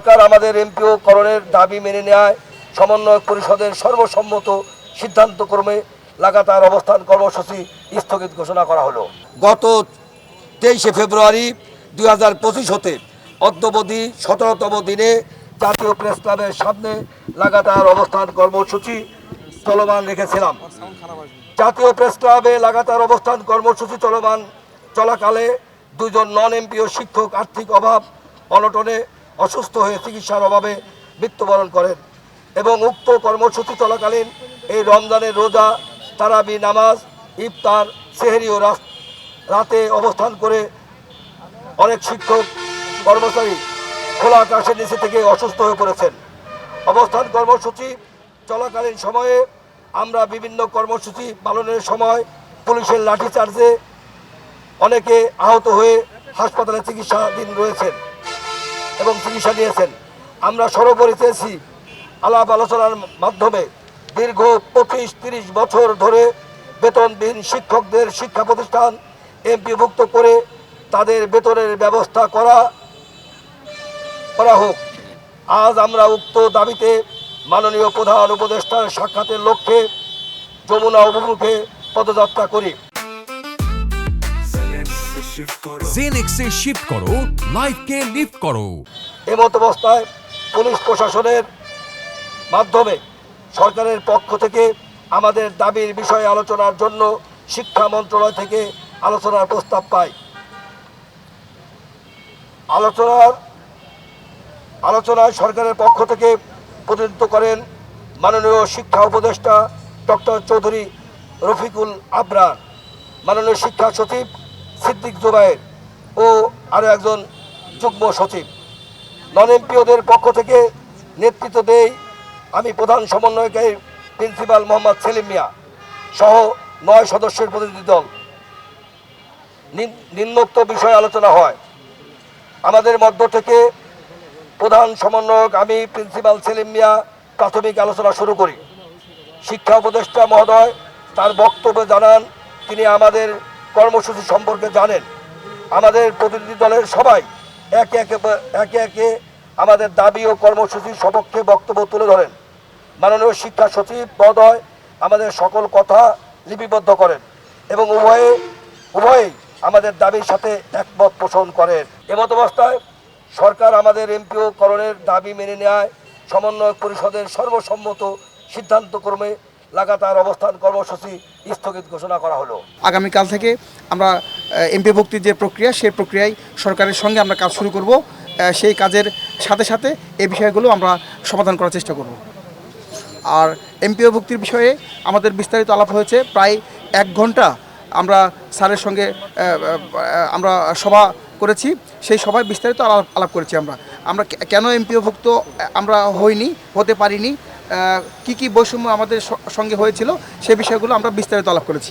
সরকার আমাদের এমপিও করণের দাবি মেনে নেয় সমন্বয় পরিষদের সর্বসম্মত সিদ্ধান্তক্রমে লাগাতার অবস্থান কর্মসূচি স্থগিত ঘোষণা করা হলো। গত তেইশে ফেব্রুয়ারি দুই হাজার পঁচিশ হতে অদ্যবধি সতেরোতম দিনে জাতীয় প্রেস ক্লাবের সামনে লাগাতার অবস্থান কর্মসূচি চলমান রেখেছিলাম। জাতীয় প্রেস ক্লাবে লাগাতার অবস্থান কর্মসূচি চলমান চলাকালে দুজন নন এমপিও শিক্ষক আর্থিক অভাব, অনটনে অসুস্থ হয়ে চিকিৎসার অভাবে মৃত্যুবরণ করেন এবং উক্ত কর্মসূচি চলাকালীন এই রমজানের রোজা, তারাবি নামাজ, ইফতার, সেহেরি ও রাতে অবস্থান করে অনেক শিক্ষক, কর্মচারী খোলা আকাশের নিচে থেকে অসুস্থ হয়ে পড়েছেন। অবস্থান কর্মসূচি চলাকালীন সময়ে আমরা বিভিন্ন কর্মসূচি পালনের সময় পুলিশের লাঠিচার্জে অনেকে আহত হয়ে হাসপাতালে চিকিৎসাধীন রয়েছেন। এবং চিকিৎসা নিয়েছেন আমরা সর্বোপরি চেয়েছি আলাপ আলোচনার মাধ্যমে দীর্ঘ পঁচিশ তিরিশ বছর ধরে বেতনবিহীন শিক্ষকদের শিক্ষা প্রতিষ্ঠান এমপিভুক্ত করে তাদের বেতনের ব্যবস্থা করা করা হোক। আজ আমরা উক্ত দাবিতে মাননীয় প্রধান উপদেষ্টার সাক্ষাতের লক্ষ্যে যমুনা অভিমুখে পদযাত্রা করি। জেনেক্সে শিফট করো লাইফকে লিফট করো। এমত অবস্থায় পুলিশ প্রশাসনের মাধ্যমে সরকারের পক্ষ থেকে আমাদের দাবির বিষয়ে আলোচনার জন্য শিক্ষা মন্ত্রণালয় থেকে আলোচনার প্রস্তাব পাই। আলোচনার আলোচনায় সরকারের পক্ষ থেকে প্রতিনিধিত্ব করেন মাননীয় শিক্ষা উপদেষ্টা ডক্টর চৌধুরী রফিকুল আবরার। মাননীয় শিক্ষা সচিব সিদ্দিক জুবায়ের ও আরও একজন যুগ্ম সচিব। নন এমপিওদের পক্ষ থেকে নেতৃত্ব দেই আমি প্রধান সমন্বয়কারী প্রিন্সিপাল মোহাম্মদ সেলিম মিয়া সহ নয় সদস্যের প্রতিনিধি দল। নিম্নোক্ত বিষয়ে আলোচনা হয়। আমাদের মধ্য থেকে প্রধান সমন্বয়ক আমি প্রিন্সিপাল সেলিম মিয়া প্রাথমিক আলোচনা শুরু করি। শিক্ষা উপদেষ্টা মহোদয় তার বক্তব্য জানান, তিনি আমাদের কর্মসূচি সম্পর্কে জানেন। আমাদের প্রতিনিধি দলের সবাই একে একে একে একে আমাদের দাবি ও কর্মসূচির সপক্ষে বক্তব্য তুলে ধরেন। মাননীয় শিক্ষা সচিব মহোদয় আমাদের সকল কথা লিপিবদ্ধ করেন এবং উভয়ে, উভয়েই আমাদের দাবির সাথে একমত পোষণ করেন। এমত অবস্থায় সরকার আমাদের এমপিও করণের দাবি মেনে নেয় সমন্বয় পরিষদের সর্বসম্মত সিদ্ধান্তক্রমে লাগাতার অবস্থান কর্মসূচি স্থগিত ঘোষণা করা হলো। আগামীকাল থেকে আমরা এমপি ভক্তির যে প্রক্রিয়া সেই প্রক্রিয়ায় সরকারের সঙ্গে আমরা কাজ শুরু করব। সেই কাজের সাথে সাথে এই বিষয়গুলো আমরা সমাধান করার চেষ্টা করব। আর এমপিও ভক্তির বিষয়ে আমাদের বিস্তারিত আলাপ হয়েছে। প্রায় এক ঘণ্টা আমরা স্যারের সঙ্গে আমরা সভা করেছি। সেই সভায় বিস্তারিত আলাপ আলাপ করেছি আমরা। আমরা কেন এমপিওভুক্ত আমরা হইনি, হতে পারিনি কি কি বৈষম্য আমাদের সঙ্গে হয়েছিল সে বিষয়গুলো আমরা বিস্তারিত আলাপ করেছি।